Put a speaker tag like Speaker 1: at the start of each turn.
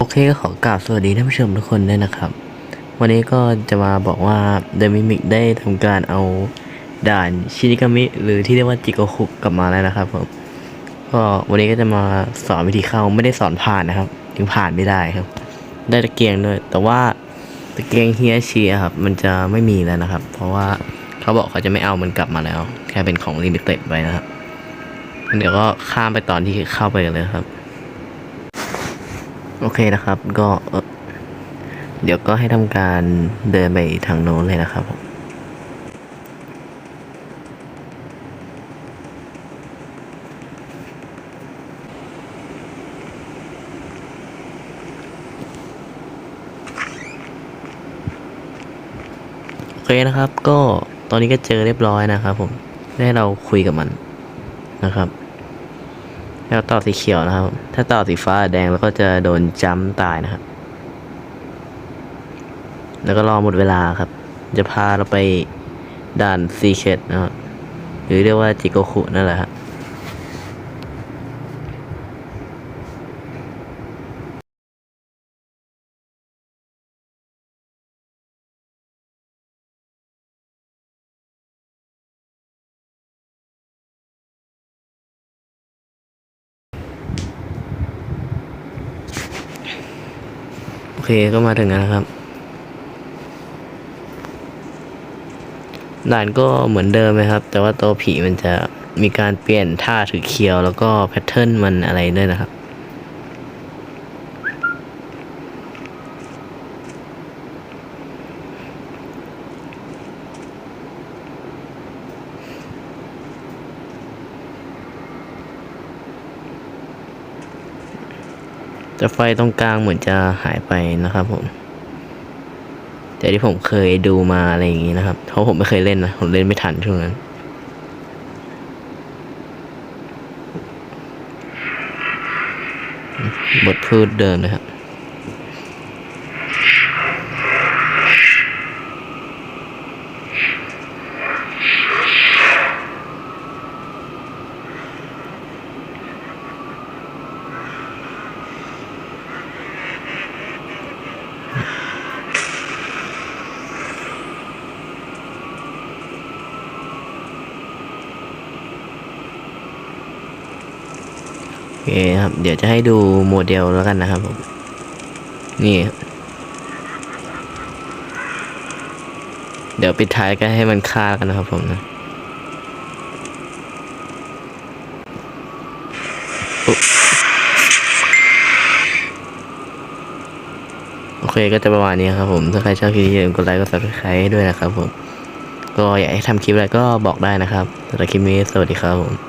Speaker 1: โอเคก็ขอกราบสวัสดีท่านผู้ชมทุกคนด้วยนะครับ วันนี้ก็จะมาบอกว่าเดมิมิกได้ทำการเอาด่านชินิกามิ หรือที่เรียกว่าจิโกคุกลับมาแล้วนะครับผมก็วันนี้ก็จะมาสอนวิธีเข้าไม่ได้สอนผ่านนะครับ ถึงผ่านไม่ได้ครับ ได้ตะเกียงด้วย แต่ว่าตะเกียงเฮียชีครับ มันจะไม่มีแล้วนะครับ เพราะว่าเขาบอกเขาจะไม่เอามันกลับมาแล้ว แค่เป็นของลิมิเต็ดไปนะครับเดี๋ยวก็ข้ามไปตอนที่เข้าไปกันเลยครับ โอเคนะครับก็เดี๋ยวก็ให้ทำการเดินไปทางโน้นเลยนะครับผมโอเคนะครับ ก็ตอนนี้ก็เจอเรียบร้อยนะครับผมได้เราคุยกับมันนะครับ แล้วต่อสีเขียวนะครับ ถ้าต่อสีฟ้าแดงแล้วก็จะโดนจ้ำตายนะครับ แล้วก็รอหมดเวลาครับ จะพาเราไปด่านซีเคดนะครับหรือเรียกว่าจิโกคุนั่นแหละครับ เคก็มาถึงแล้วนะครับ ด่านก็เหมือนเดิมไหมครับ แต่ว่าตัวผีมันจะมีการเปลี่ยนท่าถือเคียวแล้วก็แพทเทิร์นมันอะไรด้วยนะครับ แต่ไฟตรงกลางเหมือนจะหายไปนะครับผม แต่ที่ผมเคยดูมาอะไรอย่างนี้นะครับ เพราะผมไม่เคยเล่นนะ ผมเล่นไม่ทันช่วงนั้น บทพืชเดิมเลยครับ เคครับ เดี๋ยวจะให้ดูโมเดลแล้วกันนะครับผม นี่ครับเดี๋ยวปิดท้ายก็ให้มันฆ่ากันนะครับผมนะโอเคก็จะประมาณนี้ครับผม ถ้าใครชอบคลิปนี้อย่าลืมกดไลค์กด subscribe ให้ด้วยนะครับผม ก็อยากให้ทำคลิปอะไรก็บอกได้นะครับสำหรับคลิปนี้สวัสดีครับผม